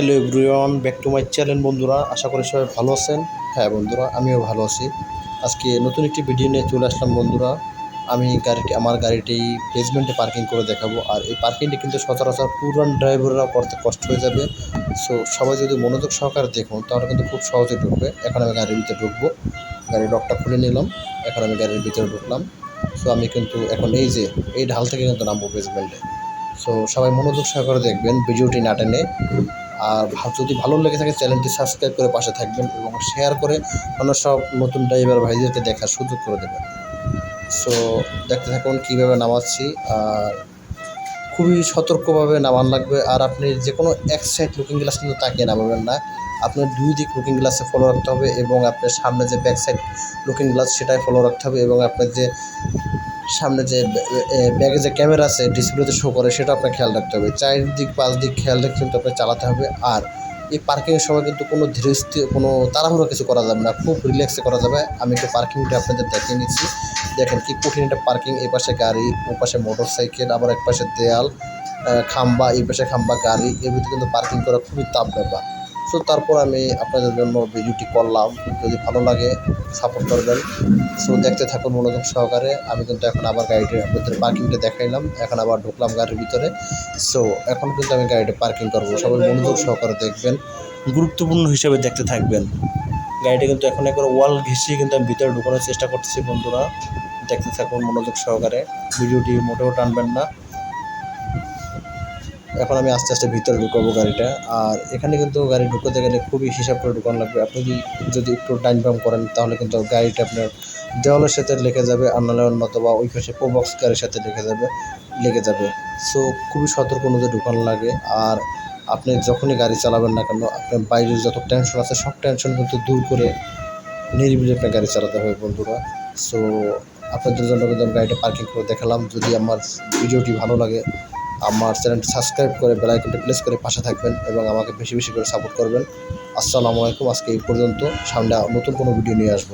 Hello everyone back to my channel বন্ধুরা, আশা করি সবাই ভালো আছেন। হ্যাঁ বন্ধুরা, আমিও ভালো আছি। আজকে নতুন একটি ভিডিও নিয়ে চলে আসলাম বন্ধুরা। আমি গাড়িটি, আমার গাড়িটি বেসমেন্টে পার্কিং করে দেখাবো। আর এই পার্কিংটি কিন্তু সচরাচর পুরান ড্রাইভাররা করতে কষ্ট হয়ে যাবে। সো সবাই যদি মনোযোগ সহকারে দেখুন, তাহলে কিন্তু খুব সহজে ঢুকবে। এখন আমি গাড়ির ভিতরে ঢুকবো। গাড়ির লকটা খুলে নিলাম। এখন আমি গাড়ির ভিতরে ঢুকলাম। সো আমি কিন্তু এখন এই যে, এই ঢাল থেকে কিন্তু নামবো বেসমেন্টে সো সবাই মনোযোগ সহকারে দেখবেন ভিডিওটি না টেনে। আর যদি ভালো লেগে থাকে, চ্যানেলটি সাবস্ক্রাইব করে পাশে থাকবেন এবং শেয়ার করে অন্য সব নতুন ড্রাইভার ভাইদেরকে দেখার সুযোগ করে দেবেন। সো দেখতে থাকুন কীভাবে নামাচ্ছি। আর খুবই সতর্কভাবে নামান লাগবে। আর আপনি যে কোনো এক সাইড লুকিং গ্লাস কিন্তু তাকিয়ে নামাবেন না। আপনার দুই দিক লুকিং গ্লাসে ফলো রাখতে হবে এবং আপনার সামনে যে ব্যাক সাইড লুকিং গ্লাস সেটাই ফলো রাখতে হবে এবং আপনার যে সামনে যে ব্যাগে যে ক্যামেরা আছে ডিসপ্লেতে শো করে, সেটা আপনার খেয়াল রাখতে হবে। চারিদিক পাঁচ দিক খেয়াল রেখে কিন্তু আপনার চালাতে হবে। আর এই পার্কিংয়ের সময় কিন্তু কোনো ধীরে স্থির কোনো তাড়াহুড়ো কিছু করা যাবে না। খুব রিল্যাক্সে করা যাবে। আমি একটু পার্কিংটা আপনাদের দেখিয়ে নিচ্ছি। দেখেন কি কঠিন একটা পার্কিং এই পাশে গাড়ি, ও পাশে মোটর সাইকেল আবার এক পাশে দেয়াল খাম্বা, এই পাশে খাম্বা গাড়ি। ভিতরে কিন্তু পার্কিং করা খুবই তাপ ব্যাপার। সো তারপর আমি আপনাদের জন্য ভিডিওটি করলাম। যদি ভালো লাগে সাপোর্ট করবেন সো দেখতে থাকুন মনোযোগ সহকারে। আমি কিন্তু এখন আবার গাড়িটির ভিতরে পার্কিংটা দেখাইলাম। এখন আবার ঢুকলাম গাড়ির ভিতরে। সো এখন কিন্তু আমি গাড়িটা পার্কিং করব। সবাই মনোযোগ সহকারে দেখবেন। গুরুত্বপূর্ণ হিসেবে দেখতে থাকবেন। গাড়িটা কিন্তু এখন একবার ওয়াল ঘেঁষিয়ে কিন্তু আমি ভিতরে ঢুকানোর চেষ্টা করতেছি বন্ধুরা। দেখতে থাকুন মনোযোগ সহকারে। ভিডিওটি মোটেও টানবেন না। এখন আমি আস্তে আস্তে ভিতরে ঢুকাবো গাড়িটা। আর এখানে কিন্তু গাড়ি ঢুকাতে গেলে খুবই হিসাব করে ঢুকানো লাগবে। আপনি যদি একটু টাইম বাম করেন, তাহলে কিন্তু গাড়িটা আপনার দেওয়ালের সাথে লেগে যাবে আর নাহলে নতুবা ওই পাশে প্রবক্স গাড়ির সাথে লেগে যাবে লেগে যাবে। সো খুবই সতর্ক অনুযায়ী ঢুকানো লাগে। আর আপনি যখনই গাড়ি চালাবেন না কেন, আপনার বাইরের যত টেনশন আছে, সব টেনশন কিন্তু দূর করে নিরিবিলি আপনার গাড়ি চালাতে হবে, বন্ধুরা। সো আপনাদের জন্য কিন্তু গাড়িটা পার্কিং করে দেখালাম। যদি আমার ভিডিওটি ভালো লাগে আমার চ্যানেলটি সাবস্ক্রাইব করে বেলাইকনটি প্লেস করে পাশে থাকবেন এবং আমাকে বেশি বেশি করে সাপোর্ট করবেন। আসসালামু আলাইকুম, আজকে এই পর্যন্ত। সামনে নতুন কোনো ভিডিও নিয়ে আসব।